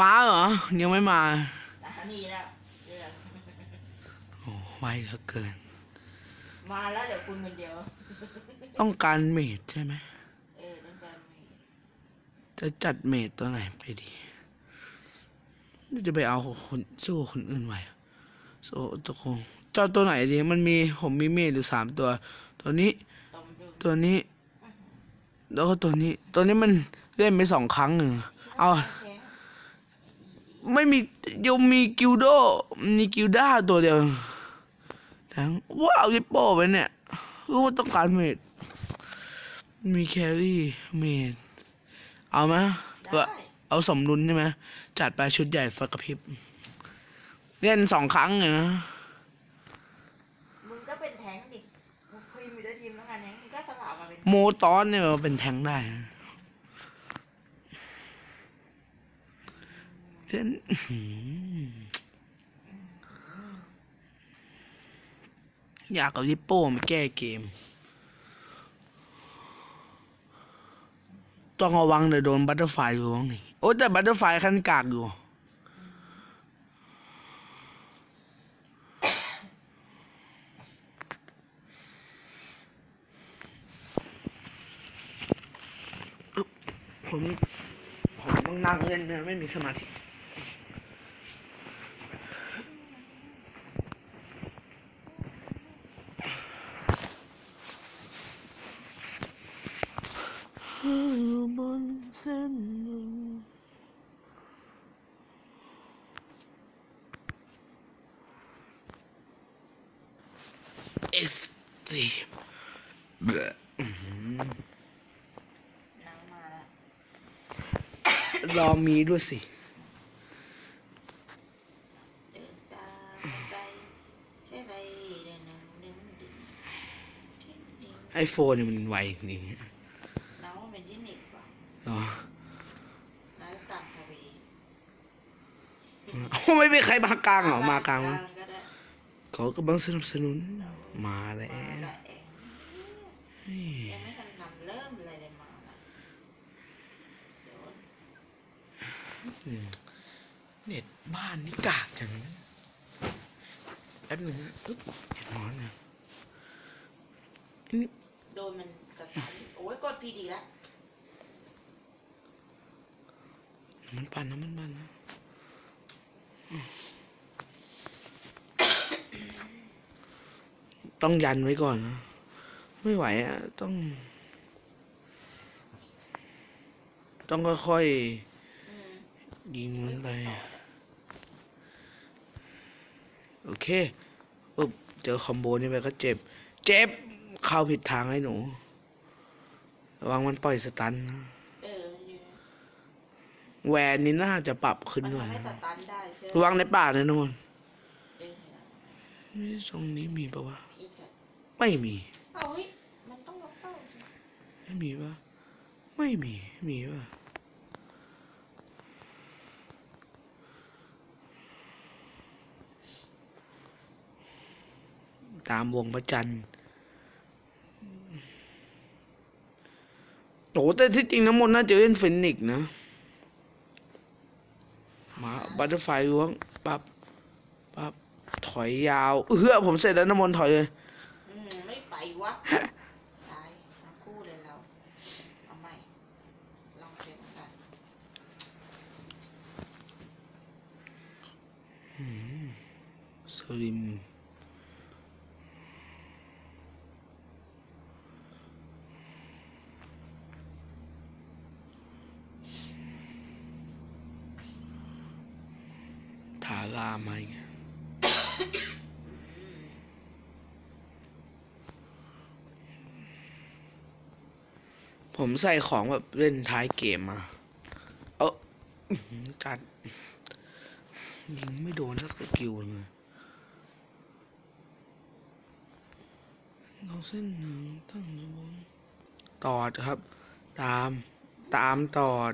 มาเหรอ ยังไม่มาอะนี่แล้วเรื่องโอ้ไวเหลือเกิน มาแล้วเดี๋ยวคุณคนเดียว ต้องการเมดใช่ไหมเออต้องการมีจะจัดเมดตัวไหนไปดีจะไปเอาคนสู้คนอื่นไว้อะสู้ตัวคงเจ้าตัวไหนดีมันมีผมมีเมดอยู่สามตัว ตัวนี้ต้มดูตัวนี้ แล้วก็ตัวนี้ ตัวนี้มันเล่นไปสองครั้งหนึ่งเอาแข็ง ไม่มียังมีกิลโดมีกิลด้าตัวเดียวทั้งว้าวยิปโป้ไปเนี่ยรู้ว่าต้องการเมดมีแครี่เมดเอาไหมก็ได้เอาสมดุลใช่ไหมจัดไปชุดใหญ่ฟักกระพริบเล่นสองครั้งเลยนะมึงก็เป็นแทงดิมึงคุยมีด้วยทีมแล้วกันเนี่ยมึงก็สลับมาเป็นโมตอนเนี่ยมันเป็นแทงได้นะ เช่นอื้อยากเอายิปโป้มาแก้เกม ต้องระวังเดี๋ยวโดนบัตเตอร์ไฟอยู่บ้างนี่ โอ้แต่บัตเตอร์ไฟขั้นกากอยู่ผม ผมต้องนั่งเล่นไม่มีสมาธิ อยู่บนเส้นหนึ่งเอ็กซ์ตรีม น้ำมาแล้วรอมีด้วยสิ เดินตามไปใช่ไหมเดินนั่งดึงดึงทิ้งดิ้งไอโฟนเนี่ยมันไวจริงน้องว่าเป็นที่หนิกว่ะๆอ๋อน้าต่ำใครไปดีโอ้ไม่มีใครมากลางเหรอ มากลางกมั้ยก็ได้ เขากำลังสนับสนุน มาแล้ว มาละเองยังไม่ทันนำเริ่มอะไรเลยมาละโดน เน็ตบ้านนี่กากจังแป๊บหนึงนะอึ๊บเน็ตร้อนนะอันนี้โดนมันสตันโอ้ยกดพีดีละน้ำมันปั่นน้ำมันปั่นนะต้องยันไว้ก่อนนะ ไม่ไหวอะต้อง ต้องค่อยอืมๆ ยิงมันไป โอเคปุ๊บเจอคอมโบนี่ไปก็เจ็บ เจ็บ เข้าผิดทางให้หนู ระวังมันปล่อยสตันนะเออมันอยู่แหวนนี่น่าจะปรับขึ้นมันหน่อยทำให้สนะตันได้ใช่ไหมระวังในป่านะทุกคนเดินให้ได้นี่ตรงนี้มีปะวะอีกอะไม่มีเอาเฮ้ยมันต้องล็อกเป้าสิไม่มีปะไม่มี มีปะ ตามวงพระจันทร์โอ้แต่ที่จริงน้ำมนต์น่าจะเล่นเฟนิกซ์นะมาบัตเตอร์ไฟล้วงปั๊บปั๊บถอยยาวเฮือผมเสร็จแล้วน้ำมนต์ถอยเลยอืมไม่ไปวะตายทั้งคู่เลยเราเอาใหม่ลองเช็คกันสลิม ลามาอีกผมใส่ของแบบเล่นท้ายเกมมาเออจัดยิงไม่โดนสักสกิลเลยเราเส้นหนึ่งตั้งอยู่บนตอดครับ ตามตามตอด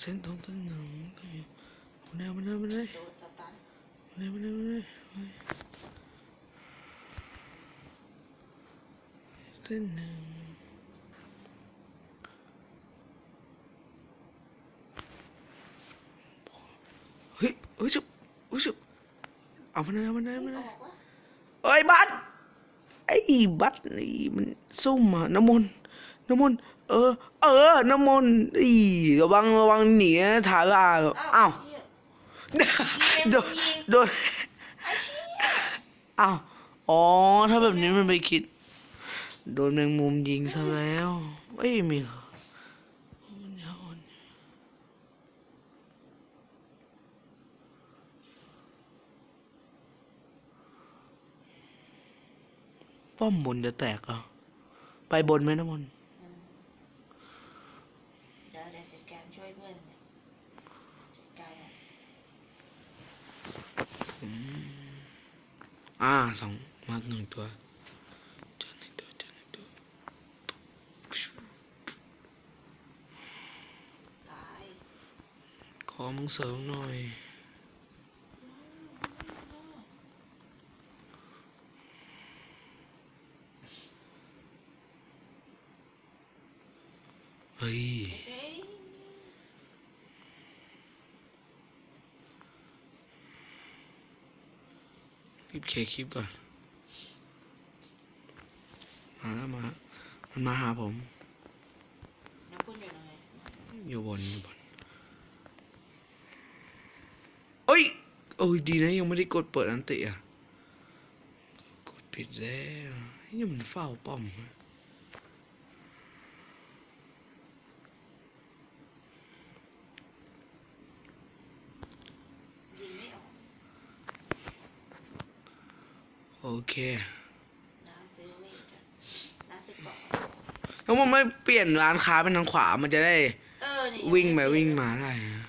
เส้นตรงเส้นหนึ่งตั้ง มาเลยมาเลยมาเลยโดนสตันมาเลยมาเลยมาเลยเส้นหนึ่งอุ้ยจุบอุ้ยจุบเอามันเลยเอามันเลยเอามันอเลยอกวะเอ้ยบัตรไอ้บัตรนี่มันซุ่มอะน้ำมนต์น้ำมนต์เออ เออ น้ำมนต์อีระวังระวังหนีนะทาราอ้าวเหี้ย โดนโดนไอ้เชี่ยอ้าวอ๋อ ถ้าแบบนี้มันไปคิด โดนแมงมุมยิงซะแล้วเอ้ยมีมันยาวอ่อนป้อมบนจะแตกเหรอะ ไปบนไหมน้ำมนต์เดี๋ยวเดี๋ยวจัดการช่วยเพื่อนจัดการอะ อ่าสองมาร์กหนึ่งตัวเจอหนึ่งตัวเจอหนึ่งตัว ตาย ขอมึงเสริมหน่อย เฮ้ย เอ้ย รีบเคลียร์คลิปก่อน มาแล้วมา มันมาหาผม น้ำพุ่นอยู่ไหนอยู่บนอยู่บนเอ้ย โอ้ยดีนะยังไม่ได้กดเปิดอันติอะ กดผิดแล้วนี่มันเฝ้าป้อมยิงไม่ออก โอ เคน้ำซื้อเวทอะน้ำซื้อกล่องแล้วมันไม่เปลี่ยนร้านค้าเป็นทางขวา มันจะได้เออนี่วิ่งไปวิ่งมาได้อะ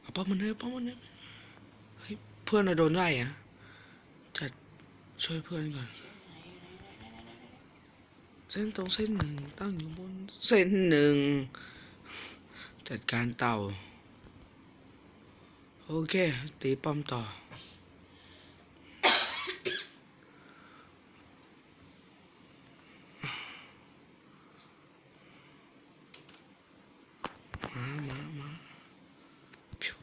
เอาป้อมมันเลยป้อมมันเลยเฮ้ยเพื่อนเราโดนได้อะจัดช่วยเพื่อนก่อน เส้นตรงเส้นหนึ่งตั้งอยู่บนเส้นหนึ่งจัดการเต่า โอเค ตีป้อมต่อ มา มา มาพิว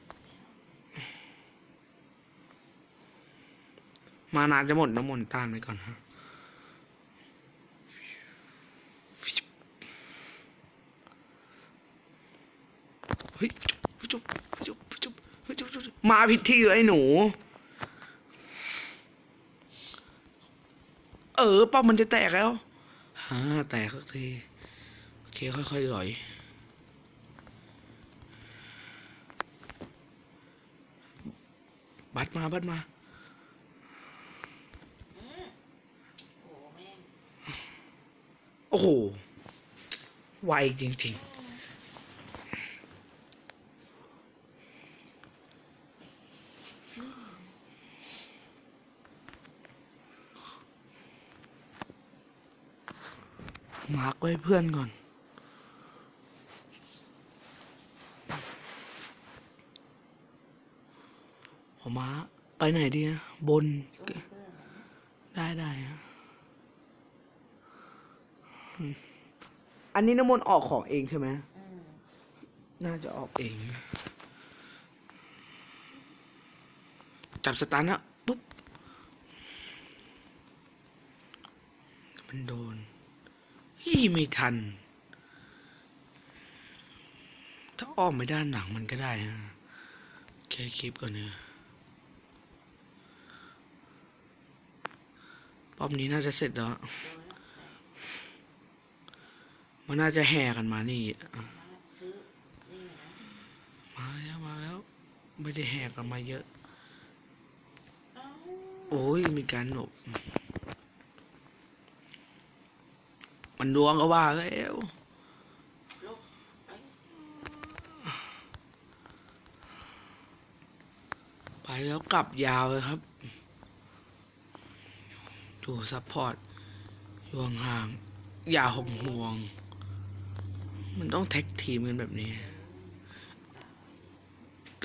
มานานจะหมดน้ำมนต์ต้านไปก่อนฮะเฮ้ยจุ๊บจุ๊บจุ๊บจุ๊บจุ๊บมาผิดที่เลยหนู เออป้อมมันจะแตกแล้วฮ่าแตกสักทีโอเคค่อยๆหลอยบัดมาบัดมา โอ้โหแม่งโอ้โหไวจริง ๆมาร์กไว้เพื่อนก่อน ผมมาไปไหนดีอะบนช่วยเพื่อนอะได้ได้ฮะอืม อันนี้น้ำมนต์ออกของเองใช่ไหมอืมน่าจะออกเอง จับสตาร์ทนะปุ๊บ มันโดนยี่ไม่ทัน ถ้าอ้อมไม่ด้านหลังมันก็ได้นะแค่คลิปก่อนเนี่ยป้อมนี้น่าจะเสร็จแล้วโดนแล้วแต่ มันน่าจะแห่กันมานี่มาซื้อนี่นะมาแล้วมาแล้ว ไม่ได้แห่กันมาเยอะเอ้าโอ้ยมีการหนบมันดวงก็ว่าแล้วลบไปไปแล้วกลับยาวเลยครับ ดูซัพพอร์ตอยู่ห่างๆอย่าหงห่วง มันต้องแท็กทีมกันแบบนี้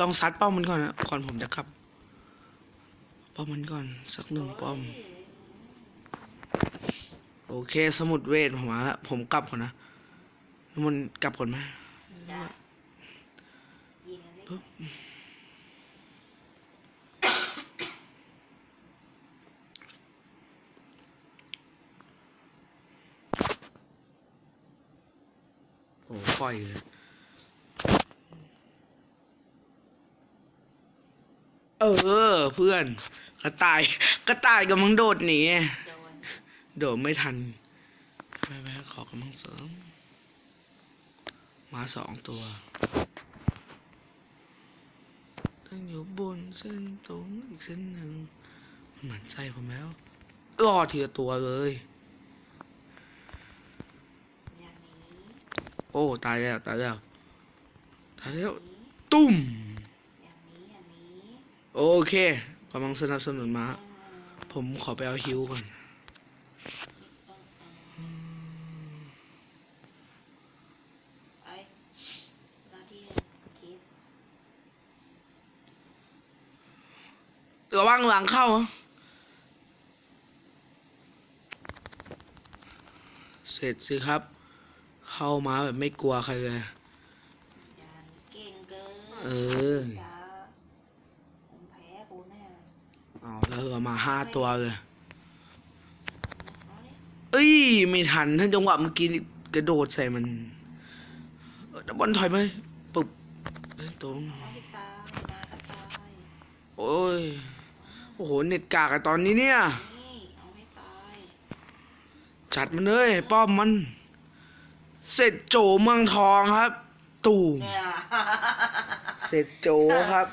ลองซัดป้อมมันก่อนนะก่อนผมจะกลับ ป้อมมันก่อน สักหนึ่งป้อม โอเค สมุดเวทผมมาละผมกลับก่อนนะแล้วมันกลับก่อนไหม ได้ยิงมันสิ โอ้ค่อยเลยเออ เพื่อน กระต่าย กระต่ายกำลังโดดหนีโดดไม่ทันไปไปขอกำลังเสริม มาสองตัวตั้งอยู่บนเส้นตรงอีกเส้นหนึ่งมันหมันไส้ผมแล้วรอทีละตัวเลย อย่างนี้ โอ้ตายแล้วตายแล้วตายแล้วอย่านี้ตุ้มโอเคกำลังสนับสนุนมาผมขอไปเอาฮิวก่อนอืมไอ้หน้าที่คิดระวังหลังเข้าเสร็จสิครับ เข้ามาแบบไม่กลัวใครเลย เก่งเกินเอออย่าผมแพ้กูแน่เอาแล้วเรามาห้าตัวเลย เอาดิเอ้ย ไม่ทันถ้านจังหวะเมื่อกี้นี่กระโดดใส่มันเออบอลถอยไปปึ๊บเล่นตรง เอาให้ตายมาก็ตายโอ้ย โอ้โห เน็ตกากอะตอนนี้เนี่ย นี่เอาให้ตาย จัดมันเลย ป้อมมัน เสร็จโจเมืองทองครับ ตู่เนี่ยเสร็จโจครับ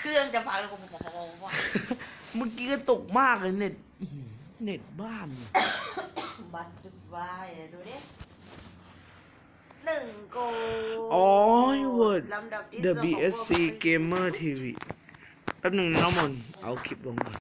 เครื่องจะพังแล้วกูบอกว่าเมื่อกี้ก็ตกมากเลยเน็ตอื้อหือเน็ตบ้านเนี่ยบัตรไฟเดี๋ยวดูดิหนึ่งโกอ๋อเวิร์ดลำดับที่ The สอง BSC Gamer TV แป๊บหนึ่งนะน้องมนต์เอาคลิปลงก่อน